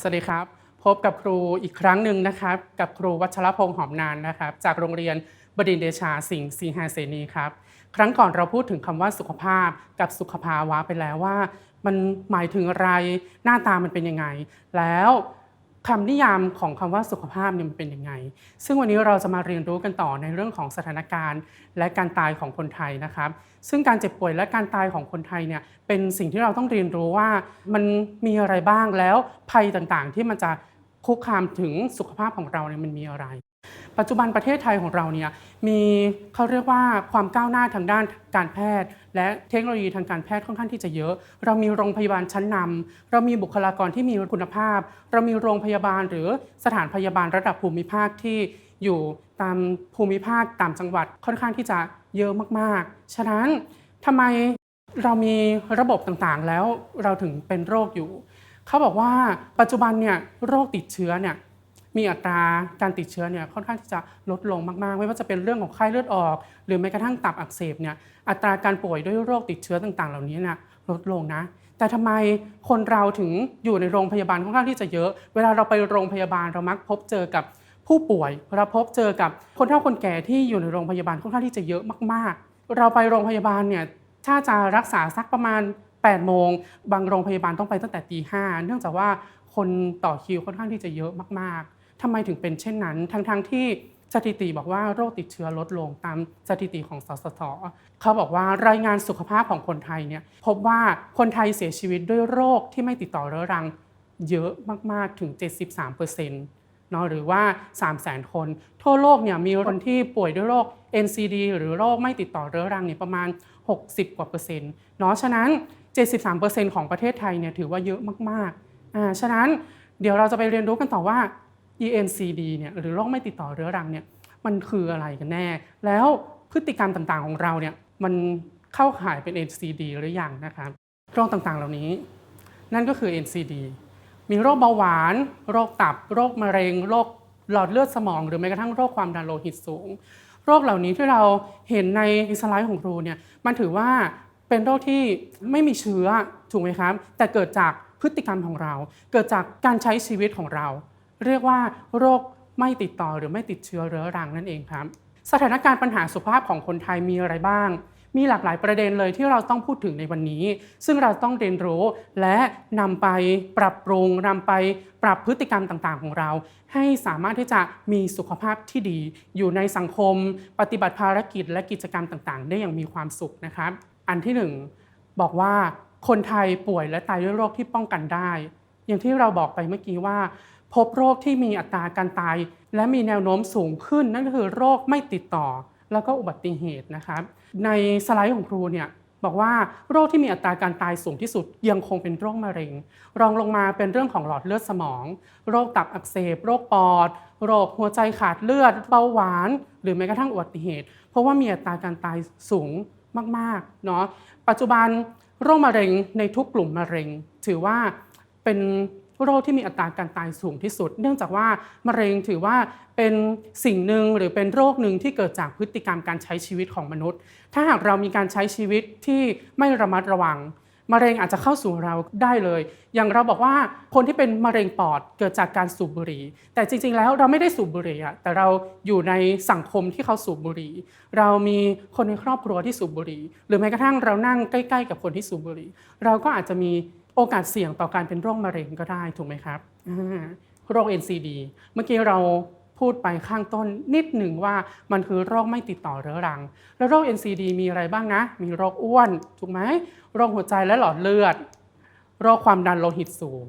สวัสดีครับ พบกับครูอีกครั้งหนึ่งนะครับ กับครูวัชรพงษ์หอมนานนะครับ จากโรงเรียนบดินเดชาสิงห์สีหาเสนีครับ ครั้งก่อนเราพูดถึงคำว่าสุขภาพกับสุขภาวะไปแล้วว่า มันหมายถึงอะไรหน้าตามันเป็นยังไง แล้ว คำนิยามของคำว่าสุขภาพเนี่ยมันเป็นยังไง ซึ่งวันนี้เราจะมาเรียนรู้กันต่อในเรื่องของสถานการณ์ และการตายของคนไทยนะครับ ซึ่งการเจ็บป่วยและการตายของคนไทยเนี่ยเป็นสิ่งที่เราต้องเรียนรู้ว่ามันมีอะไรบ้างแล้วภัยต่างๆ ที่มันจะคุกคามถึงสุขภาพของเราเนี่ยมันมีอะไร ปัจจุบันประเทศไทยของเราเนี่ยมีเขาเรียกว่าความก้าวหน้าทางด้านการแพทย์ และเทคโนโลยีทางการแพทย์ค่อนข้างที่จะเยอะ เรามีโรงพยาบาลชั้นนำเรามีบุคลากรที่มีคุณภาพ เรามีโรงพยาบาลหรือสถานพยาบาลระดับภูมิภาคที่อยู่ตามภูมิภาคตามจังหวัดค่อนข้างที่จะเยอะมากๆ ฉะนั้นทำไมเรามีระบบต่างๆ แล้วเราถึงเป็นโรคอยู่ เขาบอกว่าปัจจุบันเนี่ยโรคติดเชื้อเนี่ย มีอัตราการติดเชื้อเนี่ยค่อนข้างที่จะลดลงมากๆ ไม่ว่าจะเป็นเรื่องของไข้เลือดออก หรือแม้กระทั่งตับอักเสบเนี่ยอัตราการป่วยด้วยโรคติดเชื้อต่างๆ เหล่านี้เนี่ยลดลงนะแต่ทำไมคนเราถึงอยู่ในโรงพยาบาลค่อนข้างที่จะเยอะ เวลาเราไปโรงพยาบาลเรามักพบเจอกับผู้ป่วยเราพบเจอกับคนเฒ่าคนแก่ที่อยู่ในโรงพยาบาลค่อนข้างที่จะเยอะมากๆ เราไปโรงพยาบาลเนี่ยถ้าจะรักษาสักประมาณ8โมงบางโรงพยาบาลต้องไปตั้งแต่ตีห้าเนื่องจากว่าคนต่อคิวค่อนข้างที่จะเยอะมากๆ ทำไมถึงเป็นเช่นนั้น ทั้งๆที่สถิติบอกว่าโรคติดเชื้อลดลงตามสถิติของสสทเขาบอกว่ารายงานสุขภาพของคนไทยเนี่ยพบว่าคนไทยเสียชีวิตด้วยโรคที่ไม่ติดต่อเรื้อรังเยอะมากๆถึง 73%เนาะหรือว่า 3 0 0 0 0 0 คน ทั่วโลกเนี่ยมีคนที่ป่วยด้วยโรค NCD หรือโรคไม่ติดต่อเรื้อรังเนี่ยประมาณ 60 กว่าเปอร์เซ็นต์เนาะฉะนั้น 73%ของประเทศไทยเนี่ยถือว่าเยอะมากๆอ่าฉะนั้นเดี๋ยวเราจะไปเรียนรู้กันต่อว่า ENCD เนี่ยหรือโรคไม่ติดต่อเรื้อรังเนี่ยมันคืออะไรกันแน่ แล้วพฤติกรรมต่างๆของเราเนี่ยมันเข้าข่ายเป็น NCD หรือยังนะครับโรคต่างๆเหล่านี้ นั่นก็คือ NCD มีโรคเบาหวาน โรคตับ โรคมะเร็ง โรคหลอดเลือดสมอง หรือแม้กระทั่งโรคความดันโลหิตสูง โรคเหล่านี้ที่เราเห็นในสไลด์ของครูเนี่ยมันถือว่าเป็นโรคที่ไม่มีเชื้อถูกไหมครับ แต่เกิดจากพฤติกรรมของเรา เกิดจากการใช้ชีวิตของเรา เรียกว่าโรคไม่ติดต่อหรือไม่ติดเชื้อเรื้อรังนั่นเองครับ สถานการณ์ปัญหาสุขภาพของคนไทยมีอะไรบ้าง มีหลากหลายประเด็นเลยที่เราต้องพูดถึงในวันนี้ ซึ่งเราต้องเรียนรู้และนำไปปรับปรุงนำไปปรับพฤติกรรมต่างๆ ของเรา ให้สามารถที่จะมีสุขภาพที่ดี อยู่ในสังคม ปฏิบัติภารกิจและกิจกรรมต่างๆ ได้อย่างมีความสุขนะครับ อันที่หนึ่งบอกว่าคนไทยป่วยและตายด้วยโรคที่ป้องกันได้ อย่างที่เราบอกไปเมื่อกี้ว่า พบโรคที่มีอัตราการตาย และมีแนวโน้มสูงขึ้น นั่นก็คือโรคไม่ติดต่อ แล้วก็อุบัติเหตุนะครับ ในสไลด์ของครูเนี่ยบอกว่าโรคที่มีอัตราการตายสูงที่สุดยังคงเป็นโรคมะเร็ง รองลงมาเป็นเรื่องของหลอดเลือดสมอง โรคตับอักเสบ โรคปอด โรคหัวใจขาดเลือด เบาหวาน หรือแม้กระทั่งอุบัติเหตุ เพราะว่ามีอัตราการตายสูงมากๆเนาะปัจจุบันโรคมะเร็งในทุกกลุ่มมะเร็ง ถือว่าเป็น โรคที่มีอัตราการตายสูงที่สุด เนื่องจากว่ามะเร็งถือว่าเป็นสิ่งหนึ่งหรือเป็นโรคหนึ่งที่เกิดจากพฤติกรรมการใช้ชีวิตของมนุษย์ ถ้าหากเรามีการใช้ชีวิตที่ไม่ระมัดระวังมะเร็งอาจจะเข้าสู่เราได้เลย อย่างเราบอกว่าคนที่เป็นมะเร็งปอดเกิดจากการสูบบุหรี่ แต่จริง ๆ แล้วเราไม่ได้สูบบุหรี่อะแต่เราอยู่ในสังคมที่เขาสูบบุหรี่ เรามีคนในครอบครัวที่สูบบุหรี่ หรือแม้กระทั่งเรานั่งใกล้ ๆ กับคนที่สูบบุหรี่ เราก็อาจจะมี โอกาสเสี่ยงต่อการเป็นโรคมะเร็งก็ได้ถูกไหมครับโรค NCD เมื่อกี้เราพูดไปข้างต้นนิดหนึ่งว่ามันคือโรคไม่ติดต่อเรื้อรัง แล้วโรค NCD มีอะไรบ้างนะ มีโรคอ้วนถูกไหมโรคหัวใจและหลอดเลือด โรคความดันโลหิตสูง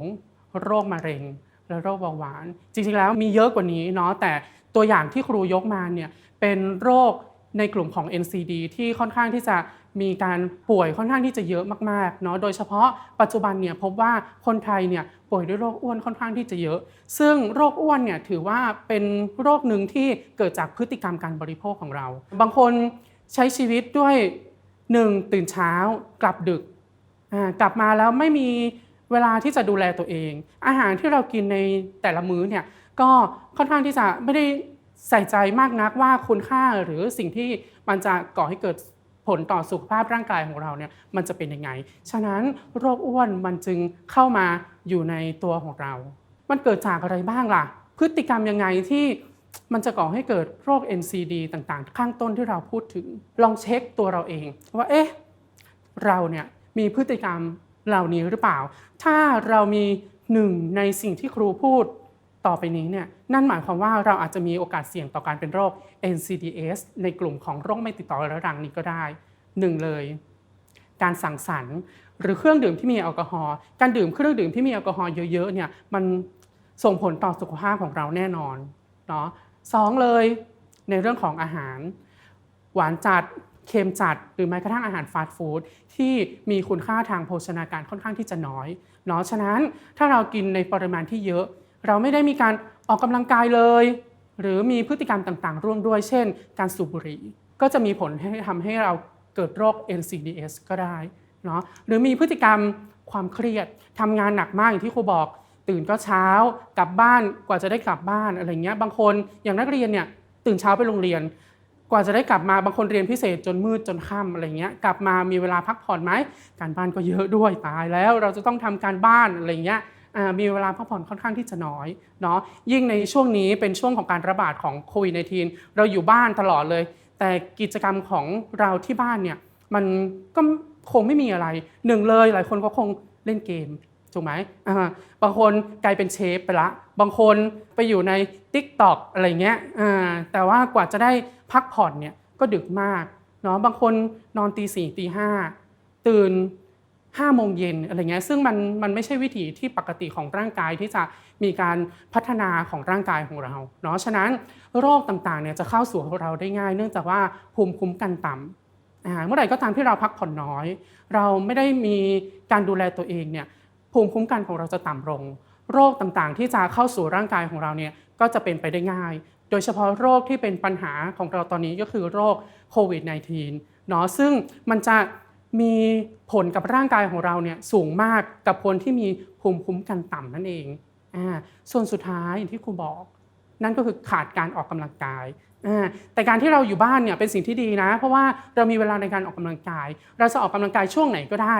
โรคมะเร็ง และโรคเบาหวาน จริงๆแล้วมีเยอะกว่านี้เนาะแต่ตัวอย่างที่ครูยกมาเนี่ยเป็นโรคในกลุ่มของ NCD ที่ค่อนข้างที่จะ มีการป่วยค่อนข้างที่จะเยอะมากๆเนาะโดยเฉพาะปัจจุบันเนี่ยพบว่าคนไทยเนี่ยป่วยด้วยโรคอ้วนค่อนข้างที่จะเยอะ ซึ่งโรคอ้วนเนี่ยถือว่าเป็นโรคหนึ่งที่เกิดจากพฤติกรรมการบริโภคของเรา บางคนใช้ชีวิตด้วยหนึ่งตื่นเช้ากลับดึกอ่ากลับมาแล้วไม่มีเวลาที่จะดูแลตัวเอง อาหารที่เรากินในแต่ละมื้อเนี่ยก็ค่อนข้างที่จะไม่ได้ใส่ใจมากนักว่าคุณค่าหรือสิ่งที่มันจะก่อให้เกิด ผลต่อสุขภาพร่างกายของเราเนี่ยมันจะเป็นยังไง ฉะนั้นโรคอ้วนมันจึงเข้ามาอยู่ในตัวของเรา มันเกิดจากอะไรบ้างล่ะ พฤติกรรมยังไงที่มันจะก่อให้เกิดโรค NCD ต่างๆ ข้างต้นที่เราพูดถึง ลองเช็คตัวเราเอง ว่าเอ๊ะเราเนี่ยมีพฤติกรรมเหล่านี้หรือเปล่า ถ้าเรามีหนึ่งในสิ่งที่ครูพูด ต่อไปนี้เนี่ยนั่นหมายความว่าเราอาจจะมีโอกาสเสี่ยงต่อการเป็นโรค NCDs ในกลุ่มของโรคไม่ติดต่อรื้อรังนี้ก็ได้หนึ่งเลย การสังสรรค์ หรือเครื่องดื่มที่มีแอลกอฮอล์การดื่มเครื่องดื่มที่มีแอลกอฮอล์เยอะๆเนี่ยมันส่งผลต่อสุขภาพของเราแน่นอนเนาะสองเลยในเรื่องของอาหาร หวานจัดเค็มจัดหรือแม้กระทั่งอาหารฟาสต์ฟู้ดที่มีคุณค่าทางโภชนาการค่อนข้างที่จะน้อยเนาะฉะนั้นถ้าเรากินในปริมาณที่เยอะ เราไม่ได้มีการออกกำลังกายเลย หรือมีพฤติกรรมต่างๆ ร่วมด้วย เช่น การสูบบุหรี่ก็จะมีผลให้ทำให้เราเกิดโรค NCDs ก็ได้เนาะหรือมีพฤติกรรมความเครียดทำงานหนักมากอย่างที่ครูบอก ตื่นก็เช้ากลับบ้านกว่าจะได้กลับบ้านอะไรเงี้ยบางคนอย่างนักเรียนเนี่ยตื่นเช้าไปโรงเรียน กว่าจะได้กลับมาบางคนเรียนพิเศษจนมืดจนค่ำอะไรเงี้ยกลับมามีเวลาพักผ่อนไหมการบ้านก็เยอะด้วยตายแล้วเราจะต้องทำการบ้านอะไรเงี้ย มีเวลาพักผ่อนค่อนข้างที่จะน้อยเนาะยิ่งในช่วงนี้เป็นช่วงของการระบาดของโควิด -19 เราอยู่บ้านตลอดเลย แต่กิจกรรมของเราที่บ้านเนี่ยมันก็คงไม่มีอะไรหนึ่งเลยหลายคนก็คงเล่นเกมถูกไหมบางคนกลายเป็นเชฟไปละ บางคนไปอยู่ใน Tik t o อกอะไรเงี้ยแต่ว่ากว่าจะได้พักผ่อนเนี่ยก็ดึกมากเนาะบางคนนอนตีสี่ตีห้าตื่น ห้าโมงเย็นอะไรเงี้ยซึ่งมันมันไม่ใช่วิถีที่ปกติของร่างกายที่จะมีการพัฒนาของร่างกายของเราเนาะฉะนั้นโรคต่างๆเนี่ยจะเข้าสู่เราได้ง่าย เนื่องจากว่าภูมิคุ้มกันต่ำเมื่อไหร่ก็ตามที่เราพักผ่อนน้อย เราไม่ได้มีการดูแลตัวเองเนี่ยภูมิคุ้มกันของเราจะต่ำลง โรคต่างๆ ที่จะเข้าสู่ร่างกายของเราเนี่ยก็จะเป็นไปได้ง่าย โดยเฉพาะโรคที่เป็นปัญหาของเราตอนนี้ก็คือโรคโควิด -19 เนาะซึ่งมันจะ มีผลกับร่างกายของเราเนี่ยสูงมากกับคนที่มีภูมิคุ้มกันต่ำนั่นเองอ่าส่วนสุดท้ายอย่างที่ครูบอก นั่นก็คือขาดการออกกำลังกายอ่าแต่การที่เราอยู่บ้านเนี่ยเป็นสิ่งที่ดีนะ เพราะว่าเรามีเวลาในการออกกำลังกาย เราจะออกกำลังกายช่วงไหนก็ได้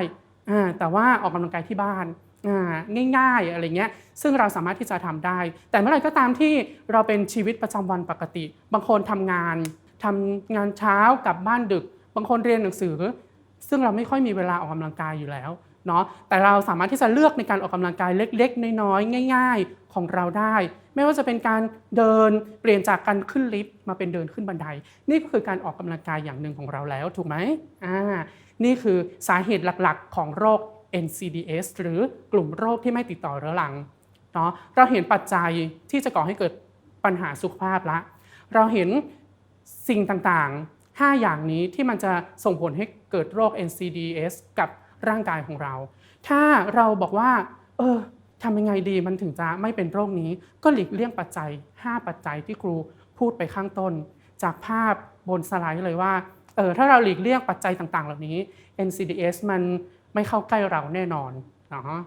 อ่าแต่ว่าออกกำลังกายที่บ้านอ่าง่ายๆอะไรเงี้ยซึ่งเราสามารถที่จะทำได้ แต่เมื่อไหร่ก็ตามที่เราเป็นชีวิตประจำวันปกติ บางคนทำงานทำงานเช้ากลับบ้านดึก บางคนเรียนหนังสือ ซึ่งเราไม่ค่อยมีเวลาออกกำลังกายอยู่แล้วเนาะแต่เราสามารถที่จะเลือกในการออกกำลังกายเล็กๆ น้อยๆง่าย ๆ ของเราได้ ไม่ว่าจะเป็นการเดินเปลี่ยนจากการขึ้นลิฟต์มาเป็นเดินขึ้นบันได นี่ก็คือการออกกำลังกายอย่างหนึ่งของเราแล้วถูกไหมอ่านี่คือสาเหตุหลักๆ ของโรค NCDs หรือกลุ่มโรคที่ไม่ติดต่อเรื้อรังเนาะเราเห็นปัจจัยที่จะก่อให้เกิดปัญหาสุขภาพละ เราเห็นสิ่งต่างๆ 5 อย่างนี้ที่มันจะส่งผลให้ เกิดโรค NCDs กับร่างกายของเรา ถ้าเราบอกว่า เออทำยังไงดีมันถึงจะไม่เป็นโรคนี้ ก็หลีกเลี่ยงปัจจัย 5 ปัจจัยที่ครูพูดไปข้างต้น จากภาพบนสไลด์เลยว่า เออถ้าเราหลีกเลี่ยงปัจจัยต่าง ๆ เหล่านี้ NCDs มันไม่เข้าใกล้เราแน่นอนเนาะ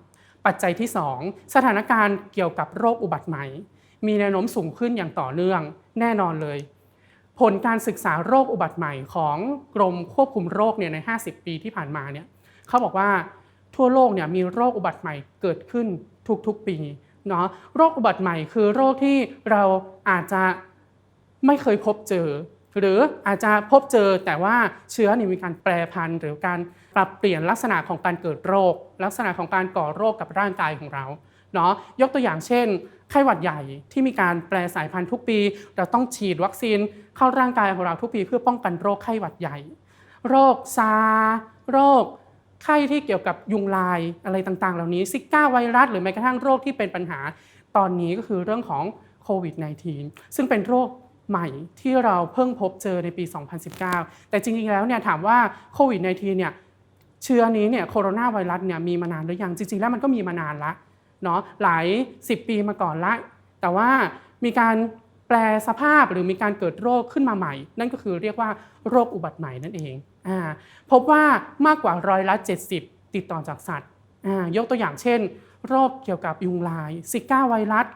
ปัจจัยที่ 2 สถานการณ์เกี่ยวกับโรคอุบัติใหม่ มีแนวโน้มสูงขึ้นอย่างต่อเนื่องแน่นอนเลย ผลการศึกษาโรคอุบัติใหม่ของกรมควบคุมโรคเนี่ยใน 50 ปีที่ผ่านมาเนี่ยเขาบอกว่าทั่วโลกเนี่ยมีโรคอุบัติใหม่เกิดขึ้นทุกๆปีเนาะโรคอุบัติใหม่คือโรคที่เราอาจจะไม่เคยพบเจอ หรืออาจจะพบเจอแต่ว่าเชื้อนี่มีการแปรพันธุ์ หรือการปรับเปลี่ยนลักษณะของการเกิดโรค ลักษณะของการก่อโรคกับร่างกายของเรา เนาะยกตัวอย่างเช่น ไข้หวัดใหญ่ที่มีการแปลสายพันธุ์ทุกปี เราต้องฉีดวัคซีนเข้าร่างกายของเราทุกปี เพื่อป้องกันโรคไข้หวัดใหญ่ โรคซาร์โรคไข้ที่เกี่ยวกับยุงลายอะไรต่างๆ เหล่านี้ซิก้าไวรัสหรือแม้กระทั่งโรคที่เป็นปัญหาตอนนี้ก็คือเรื่องของโควิด -19 ซึ่งเป็นโรคใหม่ที่เราเพิ่งพบเจอในปี 2019 แต่จริงๆ แล้วเนี่ยถามว่าโควิด -19 เนี่ยเชื้อนี้เนี่ยโคโรนาไวรัสเนี่ยมีมานานหรือยังจริงๆ แล้วมันก็มีมานานละ เนาะหลาย 10 ปีมาก่อนละ แต่ว่ามีการแปลสภาพหรือมีการเกิดโรคขึ้นมาใหม่ นั่นก็คือเรียกว่าโรคอุบัติใหม่นั่นเองอพบว่ามากกว่าร้อยละ70 ติดต่อจากสัตว์ ยกตัวอย่างเช่น โรคเกี่ยวกับยุงลายซิก้าไวรัส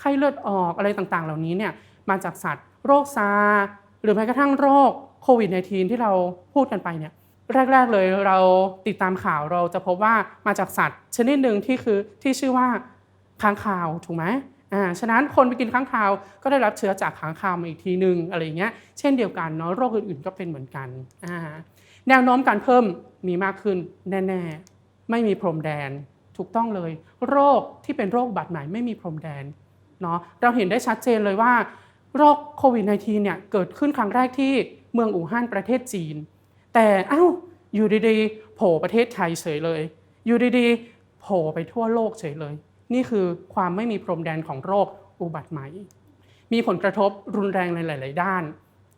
ไข้เลือดออกอะไรต่างๆ เหล่านี้เนี่ยมาจากสัตว์ โรคซาร์หรือแม้กระทั่งโรคโควิด -19 ที่เราพูดกันไปเนี่ย แรก ๆ เลยเราติดตามข่าวเราจะพบว่ามาจากสัตว์ ชนิดหนึ่งที่คือที่ชื่อว่าค้างคาวถูกไหมอ่าฉะนั้นคนไปกินค้างคาวก็ได้รับเชื้อจากค้างคาวมาอีกทีหนึ่งอะไรเงี้ยเช่นเดียวกันเนาะโรคอื่นๆก็เป็นเหมือนกันอ่าแนวโน้มการเพิ่มมีมากขึ้นแน่ๆ ไม่มีพรมแดนถูกต้องเลย โรคที่เป็นโรคบัติใหม่ไม่มีพรมแดนเนาะเราเห็นได้ชัดเจนเลยว่า โรคโควิด -19 เนี่ยเกิดขึ้นครั้งแรกที่เมืองอู่ฮั่นประเทศจีน แต่เอ้าอยู่ดีๆโผล่ประเทศไทยเฉยเลย อยู่ดีๆโผล่ไปทั่วโลกเฉยเลย นี่คือความไม่มีพรมแดนของโรคอุบัติใหม่ มีผลกระทบรุนแรงในหลาย ๆ ด้าน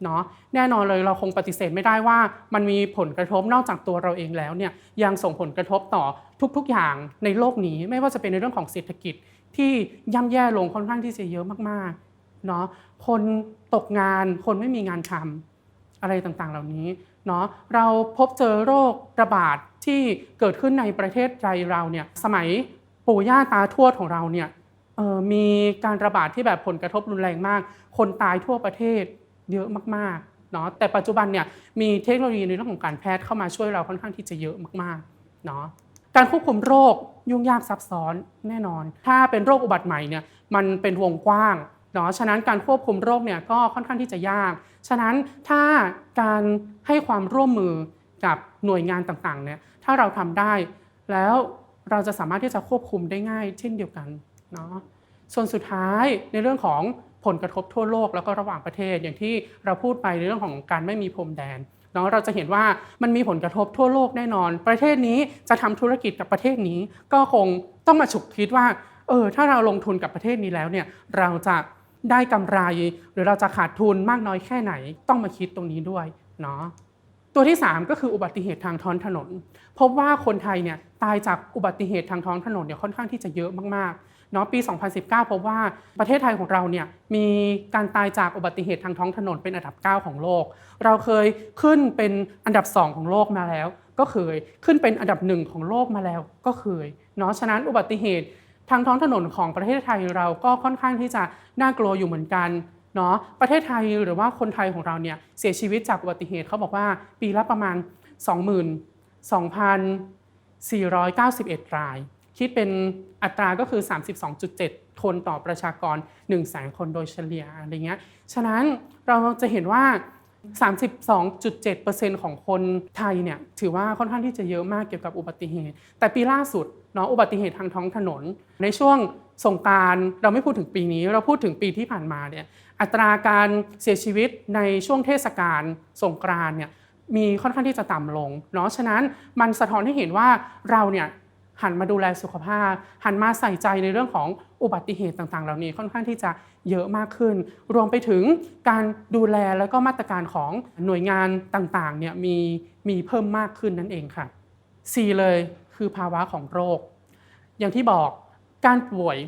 เนาะแน่นอนเลยเราคงปฏิเสธไม่ได้ว่า มันมีผลกระทบนอกจากตัวเราเองแล้วเนี่ยยังส่งผลกระทบต่อทุก ๆ อย่างในโลกนี้ ไม่ว่าจะเป็นในเรื่องของเศรษฐกิจที่ย่ำแย่ลงค่อนข้างที่จะเยอะมากๆเนาะคนตกงานคนไม่มีงานทำอะไรต่างๆ เหล่านี้ เนาะเราพบเจอโรคระบาดที่เกิดขึ้นในประเทศไทยเราเนี่ยสมัยปู่ย่าตาทวดของเราเนี่ยมีการระบาดที่แบบผลกระทบรุนแรงมาก คนตายทั่วประเทศเยอะมากๆเนาะแต่ปัจจุบันเนี่ยมีเทคโนโลยีในเรื่องของการแพทย์เข้ามาช่วยเราค่อนข้างที่จะเยอะมากๆเนาะการควบคุมโรคยุ่งยากซับซ้อนแน่นอน ถ้าเป็นโรคอุบัติใหม่เนี่ยมันเป็นวงกว้าง เนาะฉะนั้นการควบคุมโรคเนี่ยก็ค่อนข้างที่จะยาก ฉะนั้นถ้าการให้ความร่วมมือกับหน่วยงานต่างๆเนี่ยถ้าเราทำได้แล้วเราจะสามารถที่จะควบคุมได้ง่ายเช่นเดียวกันเนาะส่วนสุดท้ายในเรื่องของผลกระทบทั่วโลกแล้วก็ระหว่างประเทศอย่างที่เราพูดไปในเรื่องของการไม่มีพรมแดนเนาะเราจะเห็นว่ามันมีผลกระทบทั่วโลกแน่นอน ประเทศนี้จะทำธุรกิจกับประเทศนี้ ก็คงต้องมาฉุกคิดว่าเออถ้าเราลงทุนกับประเทศนี้แล้วเนี่ยเราจะ ได้กำไร หรือเราจะขาดทุนมากน้อยแค่ไหนต้องมาคิดตรงนี้ด้วยเนาะตัวที่ 3 ก็คืออุบัติเหตุทางท้องถนน พบว่าคนไทยเนี่ยตายจากอุบัติเหตุทางท้องถนนเนี่ยค่อนข้างที่จะเยอะมากๆเนาะปี 2019 พบว่าประเทศไทยของเราเนี่ยมีการตายจากอุบัติเหตุทางท้องถนนเป็นอันดับ 9 ของโลก เราเคยขึ้นเป็นอันดับ 2 ของโลกมาแล้ว ก็เคยขึ้นเป็นอันดับหนึ่งของโลกมาแล้วก็เคยเนาะฉะนั้นอุบัติเหตุ ทางท้องถนนของประเทศไทยเราก็ค่อนข้างที่จะน่ากลัวอยู่เหมือนกันเนาะประเทศไทยหรือว่าคนไทยของเราเนี่ยเสียชีวิตจากอุบัติเหตุเขาบอกว่าปีละประมาณ 22,491 ราย คิดเป็นอัตราก็คือ 32.7 คนต่อประชากร 1 0 0 0 0แสนคนโดยเฉลี่ยอะไรเงี้ยฉะนั้นเราจะเห็นว่า 32.7%ของคนไทยเนี่ยถือว่าค่อนข้างที่จะเยอะมากเกี่ยวกับอุบัติเหตุ แต่ปีล่าสุด เนาะอุบัติเหตุทางท้องถนน ในช่วงสงการเราไม่พูดถึงปีนี้ เราพูดถึงปีที่ผ่านมาเนี่ยอัตราการเสียชีวิตในช่วงเทศกาลสงกรานเนี่ยมีค่อนข้างที่จะต่ำลงเนาะฉะนั้นมันสะท้อนให้เห็นว่าเราเนี่ยหันมาดูแลสุขภาพ หันมาใส่ใจในเรื่องของอุบัติเหตุต่างๆ เหล่านี้ค่อนข้างที่จะเยอะมากขึ้น รวมไปถึงการดูแลแล้วก็มาตรการของหน่วยงานต่างๆเนี่ยมีมีเพิ่มมากขึ้นนั่นเองค่ะ 4 เลย คือภาวะของโรค อย่างที่บอกการป่วย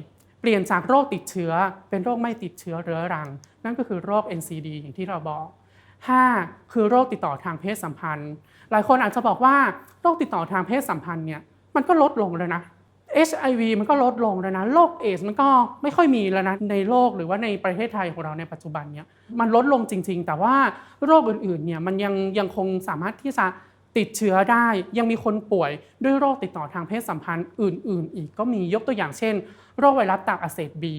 เปลี่ยนจากโรคติดเชื้อ เป็นโรคไม่ติดเชื้อเรื้อรัง นั่นก็คือโรค NCD อย่างที่เราบอก 5. คือโรคติดต่อทางเพศสัมพันธ์ หลายคนอาจจะบอกว่าโรคติดต่อทางเพศสัมพันธ์เนี่ยมันก็ลดลงแล้วนะ HIV มันก็ลดลงแล้วนะโรคเอสมันก็ไม่ค่อยมีแล้วนะในโลกหรือว่าในประเทศไทยของเราในปัจจุบันเนี่ยมันลดลงจริง ๆ แต่ว่าโรคอื่นๆเนี่ยมันยังยังคงสามารถที่จะ ติดเชื้อได้ยังมีคนป่วยด้วยโรคติดต่อทางเพศสัมพันธ์อื่น ๆ อีกก็มียกตัวอย่างเช่น โรคไวรัสตับอักเสบบี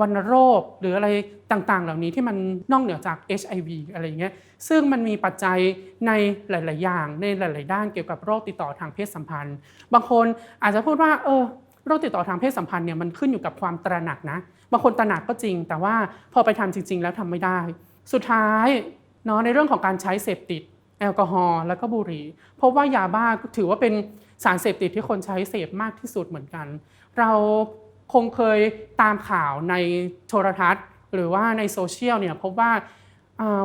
วัณโรคหรืออะไรต่างๆ เหล่านี้ที่มันนอกเหนือจาก HIV อะไรเงี้ยซึ่งมันมีปัจจัยในหลาย ๆ อย่างในหลาย ๆ ด้านเกี่ยวกับโรคติดต่อทางเพศสัมพันธ์ บางคนอาจจะพูดว่าเออโรคติดต่อทางเพศสัมพันธ์เนี่ยมันขึ้นอยู่กับความตระหนักนะบางคนตระหนักก็จริง แต่ว่าพอไปทำจริง ๆ แล้วทำไม่ได้ สุดท้ายเนาะในเรื่องของการใช้เสพติด แอลกอฮอล์แล้วก็บุหรี่พบว่ายาบ้าถือว่าเป็นสารเสพติดที่คนใช้เสพมากที่สุดเหมือนกัน เราคงเคยตามข่าวในโทรทัศน์ หรือว่าในโซเชียลเนี่ยพบว่า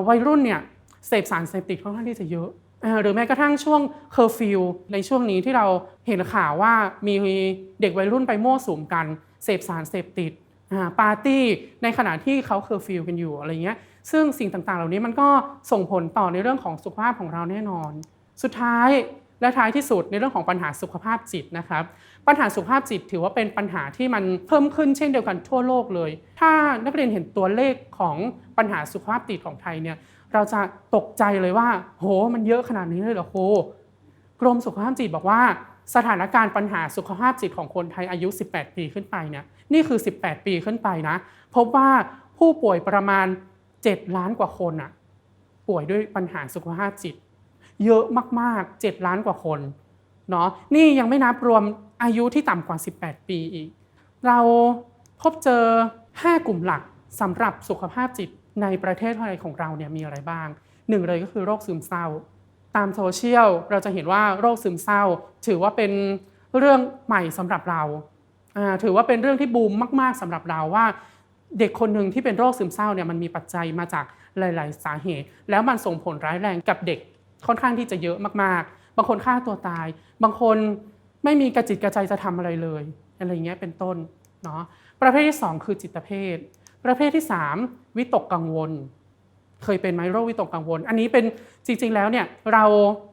วัยรุ่นเนี่ยเสพสารเสพติดค่อนข้างที่จะเยอะ หรือแม้กระทั่งช่วงเคอร์ฟิวในช่วงนี้ที่เราเห็นข่าวว่ามีเด็กวัยรุ่นไปมั่วสุมกัน เสพสารเสพติด ปาร์ตี้ในขณะที่เขาเคอร์ฟิวกันอยู่อะไรเงี้ยซึ่งสิ่งต่างๆ เหล่านี้มันก็ส่งผลต่อในเรื่องของสุขภาพของเราแน่นอน สุดท้ายและท้ายที่สุดในเรื่องของปัญหาสุขภาพจิตนะครับ ปัญหาสุขภาพจิตถือว่าเป็นปัญหาที่มันเพิ่มขึ้นเช่นเดียวกันทั่วโลกเลย ถ้านักเรียนเห็นตัวเลขของปัญหาสุขภาพจิตของไทยเนี่ยเราจะตกใจเลยว่า โห มันเยอะขนาดนี้เลยเหรอโหกรมสุขภาพจิตบอกว่า สถานการณ์ปัญหาสุขภาพจิตของคนไทยอายุ 18 ปีขึ้นไปเนี่ย นี่คือ 18 ปีขึ้นไปนะ พบว่าผู้ป่วยประมาณ 7 ล้านกว่าคนอะป่วยด้วยปัญหาสุขภาพจิต เยอะมากๆ 7 ล้านกว่าคนเนาะนี่ยังไม่นับรวมอายุที่ต่ำกว่า 18 ปีอีก เราพบเจอ 5 กลุ่มหลักสำหรับสุขภาพจิตในประเทศไทยของเราเนี่ยมีอะไรบ้างหนึ่งเลยก็คือโรคซึมเศร้า ตามโซเชียลเราจะเห็นว่าโรคซึมเศร้า ถือว่าเป็นเรื่องใหม่สำหรับเราอ่า ถือว่าเป็นเรื่องที่บูมมากๆสำหรับเราว่า เด็กคนหนึ่งที่เป็นโรคซึมเศร้าเนี่ยมันมีปัจจัยมาจากหลาย ๆ สาเหตุ แล้วมันส่งผลร้ายแรงกับเด็กค่อนข้างที่จะเยอะมากๆ บางคนฆ่าตัวตาย บางคนไม่มีกระจิตกระใจจะทำอะไรเลยอะไรเงี้ยเป็นต้นเนาะประเภทที่ 2 คือจิตเภท ประเภทที่ 3 วิตกกังวล เคยเป็นไหมโรควิตกกังวล อันนี้เป็นจริง ๆ แล้วเนี่ยเรา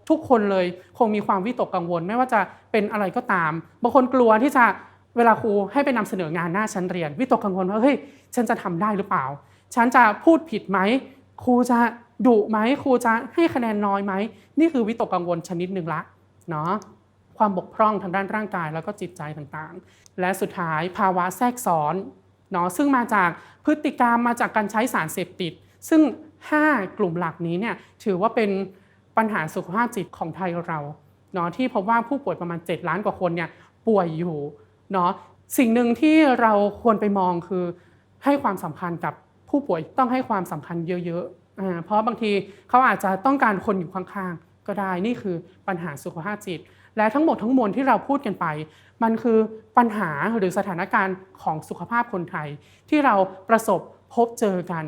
ทุกคนเลยคงมีความวิตกกังวล ไม่ว่าจะเป็นอะไรก็ตาม บางคนกลัวที่จะ เวลาครูให้ไปนำเสนองานหน้าชั้นเรียน วิตกกังวลว่าเฮ้ยฉันจะทำได้หรือเปล่า ฉันจะพูดผิดไหมครูจะดุไหมครูจะให้คะแนนน้อยไหมนี่คือวิตกกังวลชนิดหนึ่งละเนาะความบกพร่องทางด้านร่างกายแล้วก็จิตใจต่างๆ และสุดท้ายภาวะแทรกซ้อนเนาะซึ่งมาจากพฤติกรรมมาจากการใช้สารเสพติด ซึ่ง 5 กลุ่มหลักนี้เนี่ยถือว่าเป็นปัญหาสุขภาพจิตของไทยเราเนาะที่พบว่าผู้ป่วยประมาณ 7 ล้านกว่าคนเนี่ยป่วยอยู่ เนาะสิ่งหนึ่งที่เราควรไปมองคือให้ความสำคัญกับผู้ป่วยต้องให้ความสำคัญเยอะๆอเพราะบางทีเขาอาจจะต้องการคนอยู่ข้างๆ ก็ได้นี่คือปัญหาสุขภาพจิต และทั้งหมดทั้งมวลที่เราพูดกันไป มันคือปัญหาหรือสถานการณ์ของสุขภาพคนไทย ที่เราประสบพบเจอกัน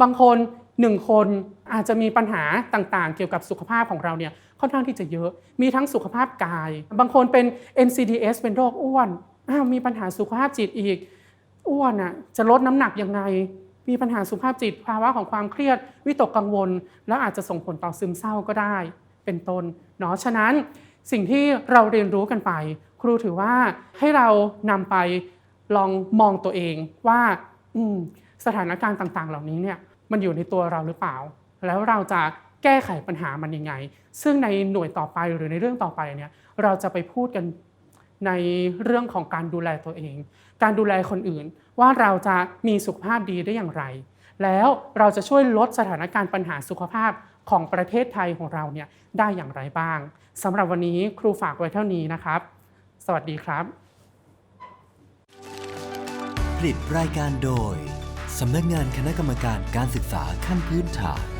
บางคนหนึ่งคนอาจจะมีปัญหาต่างๆ เกี่ยวกับสุขภาพของเราเนี่ยค่อนข้างที่จะเยอะ มีทั้งสุขภาพกาย บางคนเป็น NCDS เป็นโรคอ้วน อ้าวมีปัญหาสุขภาพจิตอีก อ้วนอะจะลดน้ำหนักยังไง มีปัญหาสุขภาพจิต ภาวะของความเครียดวิตกกังวล แล้วอาจจะส่งผลต่อซึมเศร้าก็ได้ เป็นต้นเนาะฉะนั้นสิ่งที่เราเรียนรู้กันไป ครูถือว่าให้เรานำไปลองมองตัวเองว่าอืสถานการณ์ต่าง ๆ เหล่านี้เนี่ยมันอยู่ในตัวเราหรือเปล่า แล้วเราจะแก้ไขปัญหามันยังไง ซึ่งในหน่วยต่อไปหรือในเรื่องต่อไปเนี่ยเราจะไปพูดกัน ในเรื่องของการดูแลตัวเอง การดูแลคนอื่น ว่าเราจะมีสุขภาพดีได้อย่างไร แล้วเราจะช่วยลดสถานการณ์ปัญหาสุขภาพของประเทศไทยของเราเนี่ยได้อย่างไรบ้างสำหรับวันนี้ครูฝากไว้เท่านี้นะครับ สวัสดีครับ ผลิตรายการโดยสำนักงานคณะกรรมการการศึกษาขั้นพื้นฐาน